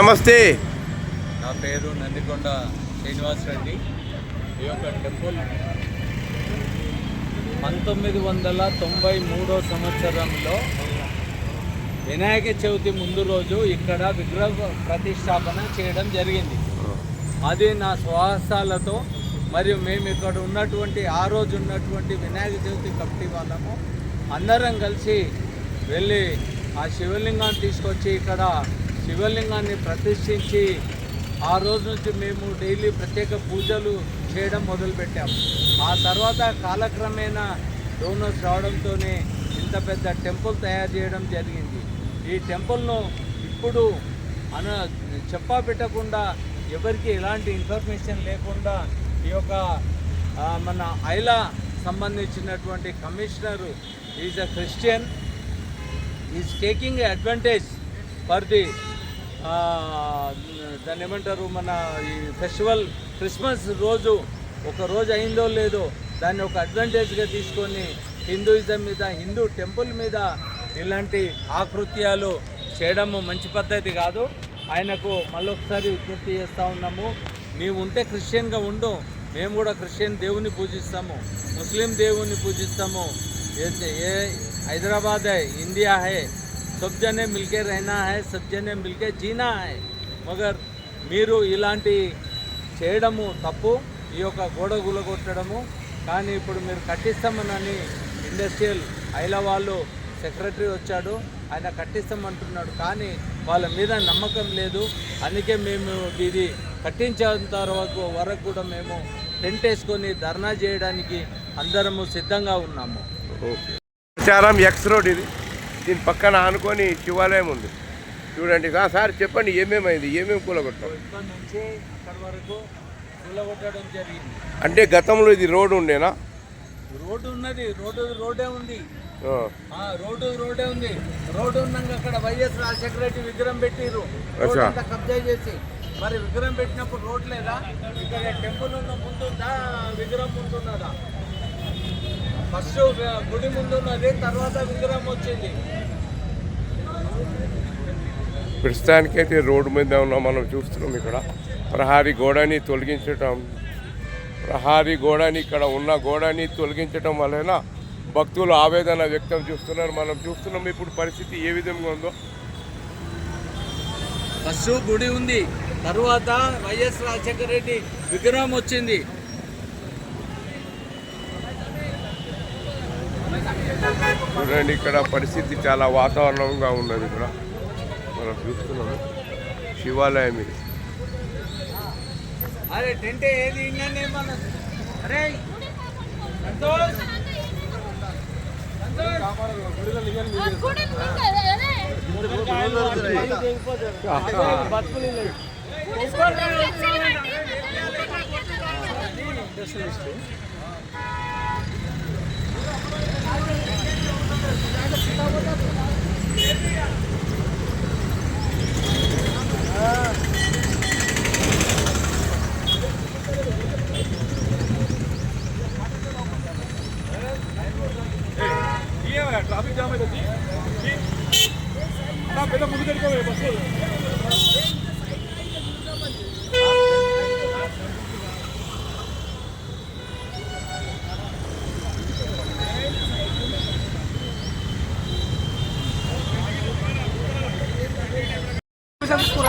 నమస్తే. నా పేరు నందికొండ శ్రీనివాస్ రెడ్డి. ఈ యొక్క టెంపుల్ పంతొమ్మిది వందల తొంభై మూడో సంవత్సరంలో వినాయక చవితి ముందు రోజు ఇక్కడ విగ్రహ ప్రతిష్టాపన చేయడం జరిగింది. అది నా స్వహస్తాలతో మరియు మేము ఇక్కడ ఉన్నటువంటి ఆ రోజు ఉన్నటువంటి వినాయక చవితి కమిటీ వాళ్ళము అందరం కలిసి వెళ్ళి ఆ శివలింగాన్ని తీసుకొచ్చి ఇక్కడ శివలింగాన్ని ప్రతిష్ఠించి ఆ రోజు నుంచి మేము డైలీ ప్రత్యేక పూజలు చేయడం మొదలుపెట్టాము ఆ తర్వాత కాలక్రమేణా డోనర్స్ రావడంతోనే ఇంత పెద్ద టెంపుల్ తయారు చేయడం జరిగింది. ఈ టెంపుల్ను ఇప్పుడు అన చెప్పా పెట్టకుండా ఎవరికి ఎలాంటి ఇన్ఫర్మేషన్ లేకుండా ఈ యొక్క మన ఐలా సంబంధించినటువంటి commissioner is a Christian. Is taking advantage for the దాన్ని ఏమంటారు మన ఈ ఫెస్టివల్ క్రిస్మస్ రోజు ఒక రోజు అయిందో లేదో దాన్ని ఒక అడ్వాంటేజ్గా తీసుకొని హిందూయిజం మీద హిందూ టెంపుల్ మీద ఇలాంటి ఆకృత్యాలు చేయడము మంచి పద్ధతి కాదు. ఆయనకు మళ్ళొకసారి విజ్ఞప్తి చేస్తూ ఉన్నాము. మేము ఉంటే క్రిస్టియన్గా ఉండు. మేము కూడా క్రిస్టియన్ దేవుని పూజిస్తాము. ముస్లిం దేవుని పూజిస్తాము. ఏ హైదరాబాద్ ఇండియా హే सब जने मिलके रहना है सब जने मिलके जीना है మగర్ మీరు ఇలాంటి చేయడము తప్పు ఈ యొక్క గోడ గులగొట్టడము కానీ ఇప్పుడు మీరు కట్టిస్తామనని ఇండస్ట్రియల్ ఐల వాళ్ళు సెక్రటరీ వచ్చాడు ఆయన కట్టిస్తామంటున్నాడు కానీ వాళ్ళ మీద నమ్మకం లేదు అందుకే మేము ఇది కట్టించేంత వరకు వరకు కూడా మేము టెంట్ వేసుకొని ధర్నా చేయడానికి అందరము సిద్ధంగా ఉన్నాము ఓకే ప్రచారం ఎక్స్ రోడ్ ఇది దీని పక్కన ఆనుకొని శివాలయం ఉంది. చూడండి ఆ, సార్ చెప్పండి ఏమేమైంది ఏమేమి కూలగొట్టాం? ఇక్కడ నుంచి అక్కడ వరకు కూలగొట్టడం జరిగింది. అంటే గతంలో ఇది రోడ్ ఉండేనా? రోడ్డు ఉన్నది రోడ్డు రోడ్డే ఉంది. రోడ్డు రోడ్డే ఉంది. రోడ్డు ఉన్నాక అక్కడ వైఎస్ రాజశేఖర రెడ్డి విగ్రహం పెట్టిరు రోడ్ అచ్చా. అంతా కబ్జా చేసి. మరి విగ్రహం పెట్టినప్పుడు రోడ్ లేదా? ఇక్కడ టెంపుల్ ఉన్న ముందు ఉందా విగ్రహం ముందు ఉన్నదా ఫస్ట్ గుడి ముందు ఉన్నది తర్వాత విగ్రహం వచ్చింది. ప్రస్తుతానికైతే రోడ్డు మీద ఉన్నాం మనం చూస్తున్నాం ఇక్కడ. ప్రహారీ గోడని తొలగించటం ప్రహారీ గోడని ఇక్కడ ఉన్న గోడని తొలగించటం వలన భక్తులు ఆవేదన వ్యక్తం చేస్తున్నారు. మనం చూస్తున్నాం ఇప్పుడు పరిస్థితి ఏ విధంగా ఉందో. ఫస్ట్ గుడి ఉంది తర్వాత వైఎస్ రాజశేఖర రెడ్డి విగ్రహం వచ్చింది. చూడండి ఇక్కడ పరిస్థితి చాలా వాతావరణంగా ఉన్నది ఇక్కడ. మనం చూస్తున్నాము శివాలయం ఇది. అరే ટ્રાફિક જામ હોય બધી પેલા મૂકી દે બસો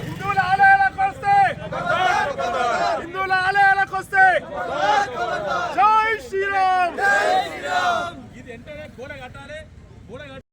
హిందువుల ఆలయాలకు వస్తే హిందువుల ఆలయాలకు వస్తే